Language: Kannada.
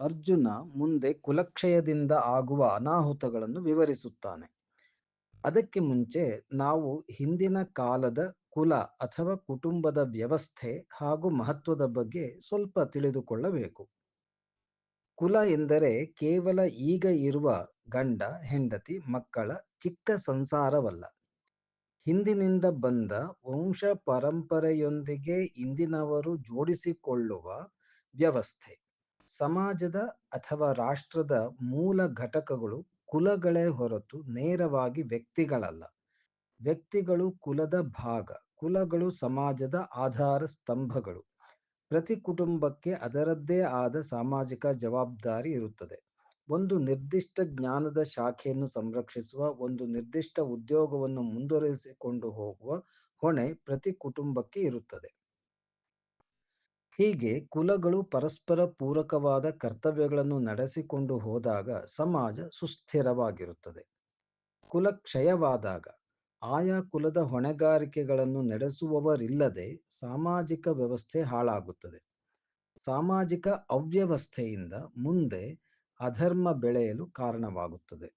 ಅರ್ಜುನ ಮುಂದೆ ಕುಲಕ್ಷಯದಿಂದ ಆಗುವ ಅನಾಹುತಗಳನ್ನು ವಿವರಿಸುತ್ತಾನೆ. ಅದಕ್ಕೆ ಮುಂಚೆ ನಾವು ಹಿಂದಿನ ಕಾಲದ ಕುಲ ಅಥವಾ ಕುಟುಂಬದ ವ್ಯವಸ್ಥೆ ಹಾಗೂ ಮಹತ್ವದ ಬಗ್ಗೆ ಸ್ವಲ್ಪ ತಿಳಿದುಕೊಳ್ಳಬೇಕು. ಕುಲ ಎಂದರೆ ಕೇವಲ ಈಗ ಇರುವ ಗಂಡ, ಹೆಂಡತಿ, ಮಕ್ಕಳ ಚಿಕ್ಕ ಸಂಸಾರವಲ್ಲ. ಹಿಂದಿನಿಂದ ಬಂದ ವಂಶ ಪರಂಪರೆಯೊಂದಿಗೆ ಇಂದಿನವರು ಜೋಡಿಸಿಕೊಳ್ಳುವ ವ್ಯವಸ್ಥೆ. ಸಮಾಜದ ಅಥವಾ ರಾಷ್ಟ್ರದ ಮೂಲ ಘಟಕಗಳು ಕುಲಗಳೇ ಹೊರತು ನೇರವಾಗಿ ವ್ಯಕ್ತಿಗಳಲ್ಲ. ವ್ಯಕ್ತಿಗಳು ಕುಲದ ಭಾಗ, ಕುಲಗಳು ಸಮಾಜದ ಆಧಾರ ಸ್ತಂಭಗಳು. ಪ್ರತಿ ಕುಟುಂಬಕ್ಕೆ ಅದರದ್ದೇ ಆದ ಸಾಮಾಜಿಕ ಜವಾಬ್ದಾರಿ ಇರುತ್ತದೆ. ಒಂದು ನಿರ್ದಿಷ್ಟ ಜ್ಞಾನದ ಶಾಖೆಯನ್ನು ಸಂರಕ್ಷಿಸುವ, ಒಂದು ನಿರ್ದಿಷ್ಟ ಉದ್ಯೋಗವನ್ನು ಮುಂದುವರಿಸಿಕೊಂಡು ಹೋಗುವ ಹೊಣೆ ಪ್ರತಿ ಕುಟುಂಬಕ್ಕೆ ಇರುತ್ತದೆ. ಹೀಗೆ ಕುಲಗಳು ಪರಸ್ಪರ ಪೂರಕವಾದ ಕರ್ತವ್ಯಗಳನ್ನು ನಡೆಸಿಕೊಂಡು ಹೋದಾಗ ಸಮಾಜ ಸುಸ್ಥಿರವಾಗಿರುತ್ತದೆ. ಕುಲ ಕ್ಷಯವಾದಾಗ ಆಯಾ ಕುಲದ ಹೊಣೆಗಾರಿಕೆಗಳನ್ನು ನಡೆಸುವವರಿಲ್ಲದೆ ಸಾಮಾಜಿಕ ವ್ಯವಸ್ಥೆ ಹಾಳಾಗುತ್ತದೆ. ಸಾಮಾಜಿಕ ಅವ್ಯವಸ್ಥೆಯಿಂದ ಮುಂದೆ ಅಧರ್ಮ ಬೆಳೆಯಲು ಕಾರಣವಾಗುತ್ತದೆ.